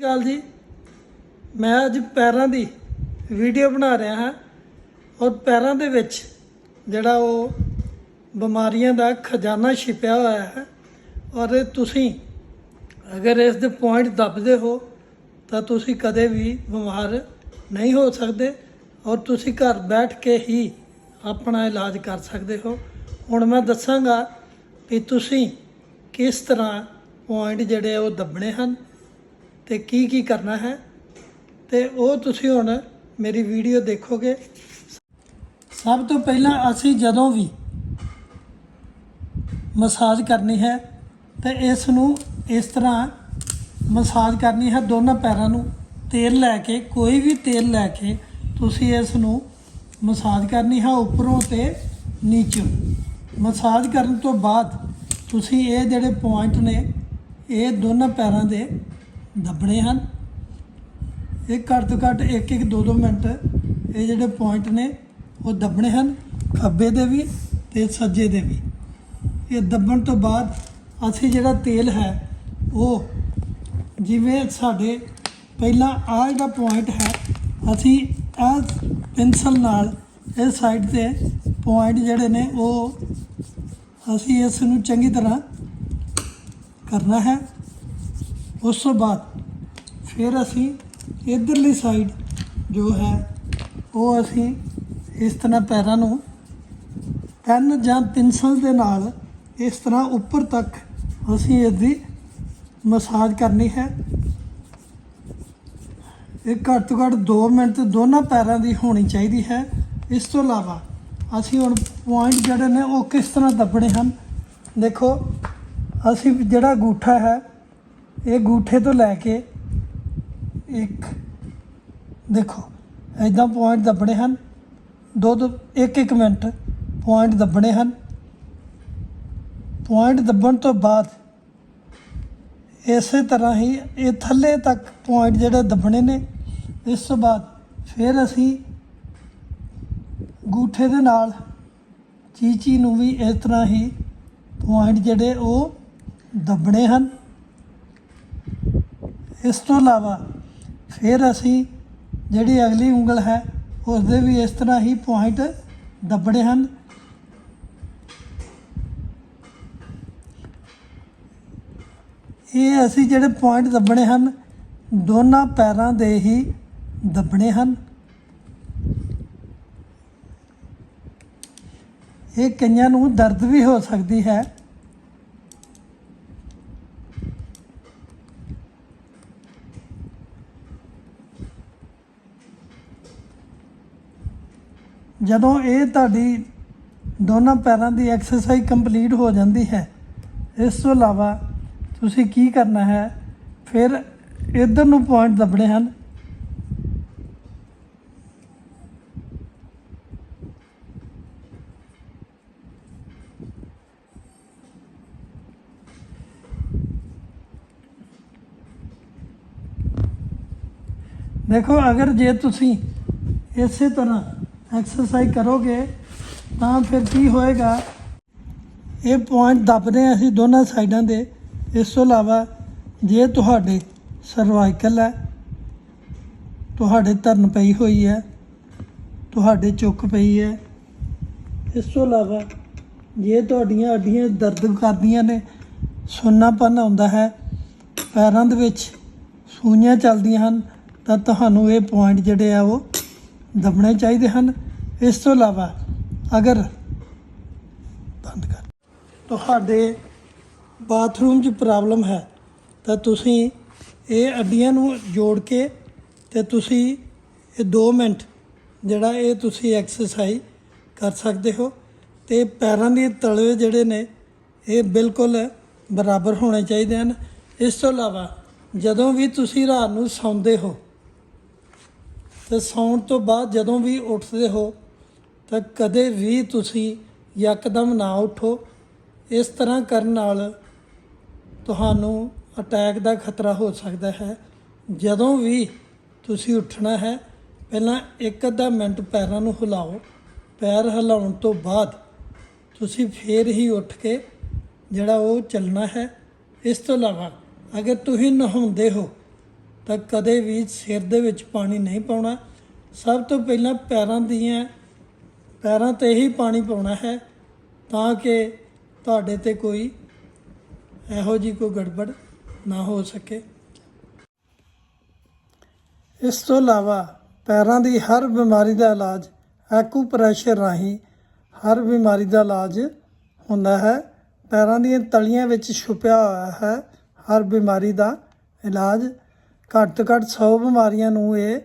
ਗੱਲ ਜੀ, ਮੈਂ ਅੱਜ ਪੈਰਾਂ ਦੀ ਵੀਡੀਓ ਬਣਾ ਰਿਹਾ ਹਾਂ ਔਰ ਪੈਰਾਂ ਦੇ ਵਿੱਚ ਜਿਹੜਾ ਉਹ ਬਿਮਾਰੀਆਂ ਦਾ ਖਜ਼ਾਨਾ ਛਿਪਿਆ ਹੋਇਆ ਹੈ ਔਰ ਤੁਸੀਂ ਅਗਰ ਇਸ ਦੇ ਪੁਆਇੰਟ ਦੱਬਦੇ ਹੋ, ਤਾਂ ਤੁਸੀਂ ਕਦੇ ਵੀ ਬਿਮਾਰ ਨਹੀਂ ਹੋ ਸਕਦੇ ਔਰ ਤੁਸੀਂ ਘਰ ਬੈਠ ਕੇ ਹੀ ਆਪਣਾ ਇਲਾਜ ਕਰ ਸਕਦੇ ਹੋ। ਹੁਣ ਮੈਂ ਦੱਸਾਂਗਾ ਕਿ ਤੁਸੀਂ ਕਿਸ ਤਰ੍ਹਾਂ ਪੁਆਇੰਟ ਜਿਹੜੇ ਉਹ ਦੱਬਣੇ ਹਨ। ਤੇ ਕੀ ਕੀ ਕਰਨਾ ਹੈ ਤੇ ਉਹ ਤੁਸੀਂ ਹੁਣ ਮੇਰੀ ਵੀਡੀਓ ਦੇਖੋਗੇ। ਸਭ ਤੋਂ ਪਹਿਲਾਂ ਅਸੀਂ ਜਦੋਂ ਵੀ ਮਸਾਜ ਕਰਨੀ ਹੈ ਤੇ ਇਸ ਨੂੰ ਇਸ ਤਰ੍ਹਾਂ ਮਸਾਜ ਕਰਨੀ ਹੈ ਦੋਨਾਂ ਪੈਰਾਂ ਨੂੰ ਤੇਲ ਲੈ ਕੇ, ਕੋਈ ਵੀ ਤੇਲ ਲੈ ਕੇ ਤੁਸੀਂ ਇਸ ਨੂੰ ਮਸਾਜ ਕਰਨੀ ਹੈ ਉੱਪਰੋਂ ਤੇ ਨੀਚੋਂ। ਮਸਾਜ ਕਰਨ ਤੋਂ ਬਾਅਦ ਤੁਸੀਂ ਇਹ ਜਿਹੜੇ ਪੁਆਇੰਟ ਨੇ, ਇਹ ਦੋਨਾਂ ਪੈਰਾਂ ਦੇ ਦੱਬਣੇ ਹਨ। ਇਹ ਘੱਟ ਤੋਂ ਘੱਟ 1-1 2-2 ਮਿੰਟ ਇਹ ਜਿਹੜੇ ਪੁਆਇੰਟ ਨੇ, ਉਹ ਦੱਬਣੇ ਹਨ, ਖੱਬੇ ਦੇ ਵੀ ਤੇ ਸੱਜੇ ਦੇ ਵੀ। ਇਹ ਦੱਬਣ ਤੋਂ ਬਾਅਦ ਅਸੀਂ ਜਿਹੜਾ ਤੇਲ ਹੈ, ਉਹ ਜਿਵੇਂ ਸਾਡੇ ਪਹਿਲਾਂ ਆਹ ਜਿਹੜਾ ਪੁਆਇੰਟ ਹੈ, ਅਸੀਂ ਆ ਪੈਨਸਲ ਨਾਲ ਇਸ ਸਾਈਡ ਤੇ ਪੁਆਇੰਟ ਜਿਹੜੇ ਨੇ, ਉਹ ਅਸੀਂ ਇਸ ਨੂੰ ਚੰਗੀ ਤਰ੍ਹਾਂ ਕਰਨਾ ਹੈ। ਉਸ ਤੋਂ ਬਾਅਦ ਫਿਰ ਅਸੀਂ ਇਧਰਲੀ ਸਾਈਡ ਜੋ ਹੈ, ਉਹ ਅਸੀਂ ਇਸ ਤਰ੍ਹਾਂ ਪੈਰਾਂ ਨੂੰ ਪੈਨ ਜਾਂ ਪਿੰਸਲ ਦੇ ਨਾਲ ਇਸ ਤਰ੍ਹਾਂ ਉੱਪਰ ਤੱਕ ਅਸੀਂ ਇਹਦੀ ਮਸਾਜ ਕਰਨੀ ਹੈ। ਇਹ ਘੱਟ ਤੋਂ ਘੱਟ 2 ਮਿੰਟ ਦੋਨਾਂ ਪੈਰਾਂ ਦੀ ਹੋਣੀ ਚਾਹੀਦੀ ਹੈ। ਇਸ ਤੋਂ ਇਲਾਵਾ ਅਸੀਂ ਹੁਣ ਪੁਆਇੰਟ ਜਿਹੜੇ ਨੇ, ਉਹ ਕਿਸ ਤਰ੍ਹਾਂ ਦੱਬਣੇ ਹਨ? ਦੇਖੋ, ਅਸੀਂ ਜਿਹੜਾ ਗੂਠਾ ਹੈ, ਇਹ ਗੂਠੇ ਤੋਂ ਲੈ ਕੇ ਇੱਕ, ਦੇਖੋ ਐਦਾਂ ਪੁਆਇੰਟ ਦੱਬਣੇ ਹਨ। ਦੋ ਦੋ, ਇੱਕ ਇੱਕ ਮਿੰਟ ਪੁਆਇੰਟ ਦੱਬਣੇ ਹਨ। ਪੁਆਇੰਟ ਦੱਬਣ ਤੋਂ ਬਾਅਦ ਇਸੇ ਤਰ੍ਹਾਂ ਹੀ ਇਹ ਥੱਲੇ ਤੱਕ ਪੁਆਇੰਟ ਜਿਹੜੇ ਦੱਬਣੇ ਨੇ, ਇਸ ਤੋਂ ਬਾਅਦ ਫਿਰ ਅਸੀਂ ਗੂਠੇ ਦੇ ਨਾਲ ਚੀਚੀ ਨੂੰ ਵੀ ਇਸ ਤਰ੍ਹਾਂ ਹੀ ਪੁਆਇੰਟ ਜਿਹੜੇ ਉਹ ਦੱਬਣੇ ਹਨ। ਇਸ ਤੋਂ ਇਲਾਵਾ ਫਿਰ ਅਸੀਂ ਜਿਹੜੀ ਅਗਲੀ ਉਂਗਲ ਹੈ ਉਸ ਦੇ ਵੀ ਇਸ ਤਰ੍ਹਾਂ ਹੀ ਪੁਆਇੰਟ ਦੱਬਣੇ ਹਨ। ਇਹ ਅਸੀਂ ਜਿਹੜੇ ਪੁਆਇੰਟ ਦੱਬਣੇ ਹਨ, ਦੋਨਾਂ ਪੈਰਾਂ ਦੇ ਹੀ ਦੱਬਣੇ ਹਨ। ਇਹ ਕਈਆਂ ਨੂੰ ਦਰਦ ਵੀ ਹੋ ਸਕਦੀ ਹੈ। ਜਦੋਂ ਇਹ ਤੁਹਾਡੀ ਦੋਨਾਂ ਪੈਰਾਂ ਦੀ ਐਕਸਰਸਾਈਜ਼ ਕੰਪਲੀਟ ਹੋ ਜਾਂਦੀ ਹੈ, ਇਸ ਤੋਂ ਇਲਾਵਾ ਤੁਸੀਂ ਕੀ ਕਰਨਾ ਹੈ? ਫਿਰ ਇਧਰ ਨੂੰ ਪੁਆਇੰਟ ਦੱਬਣੇ ਹਨ। ਦੇਖੋ, ਅਗਰ ਜੇ ਤੁਸੀਂ ਇਸੇ ਤਰ੍ਹਾਂ ਐਕਸਰਸਾਈਜ਼ ਕਰੋਗੇ ਤਾਂ ਫਿਰ ਕੀ ਹੋਏਗਾ? ਇਹ ਪੁਆਇੰਟ ਦੱਬਦੇ ਹਾਂ ਅਸੀਂ ਦੋਨਾਂ ਸਾਈਡਾਂ ਦੇ। ਇਸ ਤੋਂ ਇਲਾਵਾ ਜੇ ਤੁਹਾਡੇ ਸਰਵਾਈਕਲ ਹੈ, ਤੁਹਾਡੇ ਧਰਨ ਪਈ ਹੋਈ ਹੈ, ਤੁਹਾਡੇ ਚੁੱਕ ਪਈ ਹੈ, ਇਸ ਤੋਂ ਇਲਾਵਾ ਜੇ ਤੁਹਾਡੀਆਂ ਅੱਡੀਆਂ ਦਰਦ ਕਰਦੀਆਂ ਨੇ, ਸੁੰਨਾਪਨ ਆਉਂਦਾ ਹੈ, ਪੈਰਾਂ ਦੇ ਵਿੱਚ ਸੂਈਆਂ ਚੱਲਦੀਆਂ ਹਨ, ਤਾਂ ਤੁਹਾਨੂੰ ਇਹ ਪੁਆਇੰਟ ਜਿਹੜੇ ਆ ਉਹ ਦੱਬਣੇ ਚਾਹੀਦੇ ਹਨ। ਇਸ ਤੋਂ ਇਲਾਵਾ ਅਗਰ ਬੰਦ ਕਰ ਤੁਹਾਡੇ ਬਾਥਰੂਮ 'ਚ ਪ੍ਰੋਬਲਮ ਹੈ, ਤਾਂ ਤੁਸੀਂ ਇਹ ਅੱਡੀਆਂ ਨੂੰ ਜੋੜ ਕੇ ਤੇ ਤੁਸੀਂ ਇਹ 2 ਮਿੰਟ ਜਿਹੜਾ ਇਹ ਤੁਸੀਂ ਐਕਸਰਸਾਈਜ਼ ਕਰ ਸਕਦੇ ਹੋ ਤੇ ਪੈਰਾਂ ਦੇ ਤਲਵੇ ਜਿਹੜੇ ਨੇ, ਇਹ ਬਿਲਕੁਲ ਬਰਾਬਰ ਹੋਣੇ ਚਾਹੀਦੇ ਹਨ। ਇਸ ਤੋਂ ਇਲਾਵਾ ਜਦੋਂ ਵੀ ਤੁਸੀਂ ਰਾਤ ਨੂੰ ਸੌਂਦੇ ਹੋ ਤੇ ਸੌਣ ਤੋਂ ਬਾਅਦ ਜਦੋਂ ਵੀ ਉੱਠਦੇ ਹੋ, ਤਾਂ ਕਦੇ ਵੀ ਤੁਸੀਂ ਯਕਦਮ ਨਾ ਉਠੋ। ਇਸ ਤਰ੍ਹਾਂ ਕਰਨ ਨਾਲ ਤੁਹਾਨੂੰ ਅਟੈਕ ਦਾ ਖਤਰਾ ਹੋ ਸਕਦਾ ਹੈ। ਜਦੋਂ ਵੀ ਤੁਸੀਂ ਉੱਠਣਾ ਹੈ, ਪਹਿਲਾਂ ਇੱਕ ਅੱਧਾ ਮਿੰਟ ਪੈਰਾਂ ਨੂੰ ਹਿਲਾਓ। ਪੈਰ ਹਿਲਾਉਣ ਤੋਂ ਬਾਅਦ ਤੁਸੀਂ ਫੇਰ ਹੀ ਉੱਠ ਕੇ ਜਿਹੜਾ ਉਹ ਚੱਲਣਾ ਹੈ, ਇਸ ਤੋਂ ਇਲਾਵਾ ਅਗਰ ਤੁਸੀਂ ਨਹਾਉਂਦੇ ਹੋ ਤਾਂ ਕਦੇ ਵੀ ਸਿਰ ਦੇ ਵਿੱਚ ਪਾਣੀ ਨਹੀਂ ਪਾਉਣਾ। ਸਭ ਤੋਂ ਪਹਿਲਾਂ ਪੈਰਾਂ ਦੀਆਂ, ਪੈਰਾਂ ਤੇ ਹੀ ਪਾਣੀ ਪਾਉਣਾ ਹੈ ਤਾਂ ਕਿ ਤੁਹਾਡੇ ਤੇ ਕੋਈ ਇਹੋ ਜੀ ਕੋਈ ਗੜਬੜ ਨਾ ਹੋ ਸਕੇ। ਇਸ ਤੋਂ ਇਲਾਵਾ ਪੈਰਾਂ ਦੀ ਹਰ ਬਿਮਾਰੀ ਦਾ ਇਲਾਜ ਐਕੂਪ੍ਰੈਸ਼ਰ ਰਾਹੀਂ ਹਰ ਬਿਮਾਰੀ ਦਾ ਇਲਾਜ ਹੁੰਦਾ ਹੈ। ਪੈਰਾਂ ਦੀਆਂ ਤਲੀਆਂ ਵਿੱਚ ਛੁਪਿਆ ਹੋਇਆ ਹੈ ਹਰ ਬਿਮਾਰੀ ਦਾ ਇਲਾਜ। ਘੱਟ ਤੋਂ ਘੱਟ 100 ਬਿਮਾਰੀਆਂ ਨੂੰ ਇਹ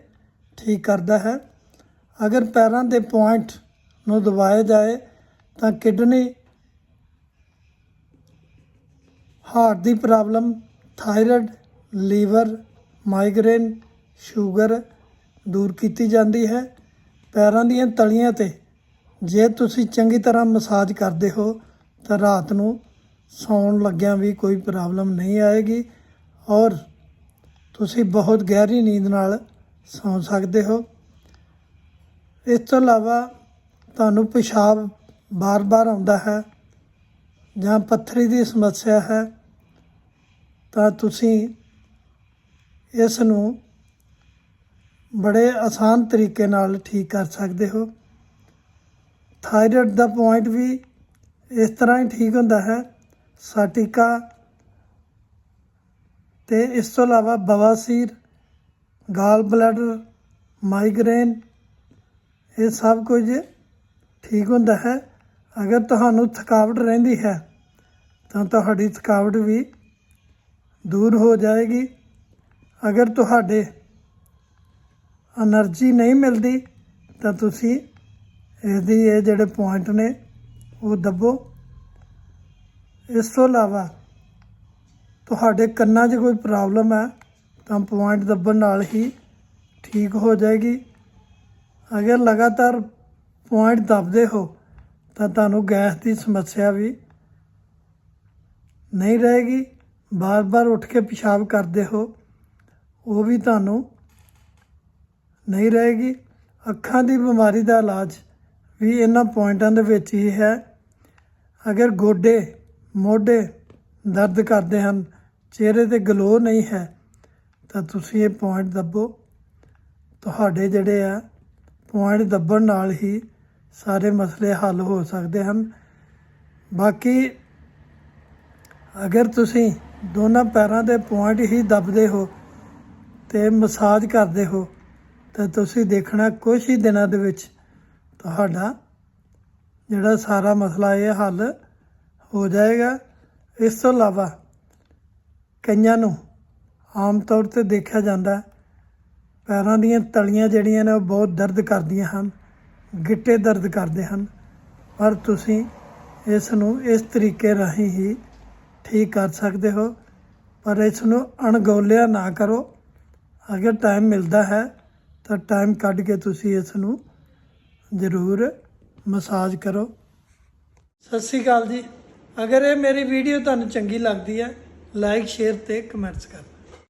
ਠੀਕ ਕਰਦਾ ਹੈ। ਅਗਰ ਪੈਰਾਂ ਦੇ ਪੁਆਇੰਟ ਨੂੰ ਦਬਾਇਆ ਜਾਏ ਤਾਂ ਕਿਡਨੀ ਹਾਰਟ ਦੀ problem, thyroid, liver, migraine, sugar ਦੂਰ ਕੀਤੀ ਜਾਂਦੀ ਹੈ। ਪੈਰਾਂ ਦੀਆਂ ਤਲੀਆਂ ਤੇ ਜੇ ਤੁਸੀਂ ਚੰਗੀ ਤਰ੍ਹਾਂ ਮਸਾਜ ਕਰਦੇ ਹੋ ਤਾਂ ਰਾਤ ਨੂੰ ਸੌਣ ਲੱਗਿਆਂ ਵੀ ਕੋਈ ਪ੍ਰੋਬਲਮ ਨਹੀਂ ਆਏਗੀ ਔਰ ਤੁਸੀਂ ਬਹੁਤ ਗਹਿਰੀ ਨੀਂਦ ਨਾਲ ਸੌਂ ਸਕਦੇ ਹੋ। ਇਸ ਤੋਂ ਇਲਾਵਾ ਤੁਹਾਨੂੰ ਪਿਸ਼ਾਬ ਬਾਰ-ਬਾਰ ਆਉਂਦਾ ਹੈ ਜਾਂ ਪੱਥਰੀ ਦੀ ਸਮੱਸਿਆ ਹੈ, ਤਾਂ ਤੁਸੀਂ ਇਸ ਨੂੰ ਬੜੇ ਆਸਾਨ ਤਰੀਕੇ ਨਾਲ ਠੀਕ ਕਰ ਸਕਦੇ ਹੋ। ਥਾਇਰਾਇਡ ਦਾ ਪੁਆਇੰਟ ਵੀ ਇਸ ਤਰ੍ਹਾਂ ਹੀ ਠੀਕ ਹੁੰਦਾ ਹੈ, ਸਾਟਿਕਾ ਤੇ ਇਸ ਤੋਂ ਇਲਾਵਾ ਬਵਾਸੀਰ, ਗਾਲ ਬਲੈਡਰ, ਮਾਈਗਰੇਨ, ਇਹ ਸਭ ਕੁਝ ਠੀਕ ਹੁੰਦਾ ਹੈ। ਅਗਰ ਤੁਹਾਨੂੰ ਥਕਾਵਟ ਰਹਿੰਦੀ ਹੈ, ਤਾਂ ਤੁਹਾਡੀ ਥਕਾਵਟ ਵੀ ਦੂਰ ਹੋ ਜਾਏਗੀ। ਅਗਰ ਤੁਹਾਡੇ એનર્ਜੀ ਨਹੀਂ ਮਿਲਦੀ, ਤਾਂ ਤੁਸੀਂ ਇਹਦੀ ਇਹ ਜਿਹੜੇ ਪੁਆਇੰਟ ਨੇ, ਉਹ ਦੱਬੋ। ਇਸ ਤੋਂ ਇਲਾਵਾ ਤੁਹਾਡੇ ਕੰਨਾਂ 'ਚ ਕੋਈ ਪ੍ਰੋਬਲਮ ਹੈ, ਤਾਂ ਪੁਆਇੰਟ ਦੱਬਣ ਨਾਲ ਹੀ ਠੀਕ ਹੋ ਜਾਏਗੀ। ਅਗਰ ਲਗਾਤਾਰ ਪੁਆਇੰਟ ਦੱਬਦੇ ਹੋ, ਤਾਂ ਤੁਹਾਨੂੰ ਗੈਸ ਦੀ ਸਮੱਸਿਆ ਵੀ ਨਹੀਂ ਰਹੇਗੀ। ਬਾਰ-ਬਾਰ ਉੱਠ ਕੇ ਪਿਸ਼ਾਬ ਕਰਦੇ ਹੋ, ਉਹ ਵੀ ਤੁਹਾਨੂੰ ਨਹੀਂ ਰਹੇਗੀ। ਅੱਖਾਂ ਦੀ ਬਿਮਾਰੀ ਦਾ ਇਲਾਜ ਵੀ ਇਹਨਾਂ ਪੁਆਇੰਟਾਂ ਦੇ ਵਿੱਚ ਹੀ ਹੈ। ਅਗਰ ਗੋਡੇ, ਮੋਢੇ ਦਰਦ ਕਰਦੇ ਹਨ, ਚਿਹਰੇ ਤੇ ਗਲੋ ਨਹੀਂ ਹੈ, ਤਾਂ ਤੁਸੀਂ ਇਹ ਪੁਆਇੰਟ ਦੱਬੋ। ਤੁਹਾਡੇ ਜਿਹੜੇ ਆ ਪੁਆਇੰਟ ਦੱਬਣ ਨਾਲ ਹੀ ਸਾਰੇ ਮਸਲੇ ਹੱਲ ਹੋ ਸਕਦੇ ਹਨ। ਬਾਕੀ ਅਗਰ ਤੁਸੀਂ ਦੋਨਾਂ ਪੈਰਾਂ ਦੇ ਪੁਆਇੰਟ ਹੀ ਦੱਬਦੇ ਹੋ ਤੇ ਮਸਾਜ ਕਰਦੇ ਹੋ, ਤਾਂ ਤੁਸੀਂ ਦੇਖਣਾ ਕੁਝ ਹੀ ਦਿਨਾਂ ਦੇ ਵਿੱਚ ਤੁਹਾਡਾ ਜਿਹੜਾ ਸਾਰਾ ਮਸਲਾ ਇਹ ਹੱਲ ਹੋ ਜਾਏਗਾ। ਇਸ ਤੋਂ ਇਲਾਵਾ ਕਈਆਂ ਨੂੰ ਆਮ ਤੌਰ ਤੇ ਦੇਖਿਆ ਜਾਂਦਾ ਪੈਰਾਂ ਦੀਆਂ ਤਲੀਆਂ ਜਿਹੜੀਆਂ ਨੇ ਉਹ ਬਹੁਤ ਦਰਦ ਕਰਦੀਆਂ ਹਨ, ਗਿੱਟੇ ਦਰਦ ਕਰਦੇ ਹਨ, ਪਰ ਤੁਸੀਂ ਇਸ ਨੂੰ ਇਸ ਤਰੀਕੇ ਰਾਹੀਂ ਹੀ ਠੀਕ ਕਰ ਸਕਦੇ ਹੋ, ਪਰ ਇਸ ਨੂੰ ਅਣਗੌਲਿਆ ਨਾ ਕਰੋ। ਅਗਰ ਟਾਈਮ ਮਿਲਦਾ ਹੈ ਤਾਂ ਟਾਈਮ ਕੱਢ ਕੇ ਤੁਸੀਂ ਇਸ ਨੂੰ ਜ਼ਰੂਰ ਮਸਾਜ ਕਰੋ। ਸਤਿ ਸ਼੍ਰੀ ਅਕਾਲ ਜੀ। ਅਗਰ ਇਹ ਮੇਰੀ ਵੀਡੀਓ ਤੁਹਾਨੂੰ ਚੰਗੀ ਲੱਗਦੀ ਹੈ ਲਾਈਕ ਸ਼ੇਅਰ ਤੇ ਕਮੈਂਟਸ ਕਰੋ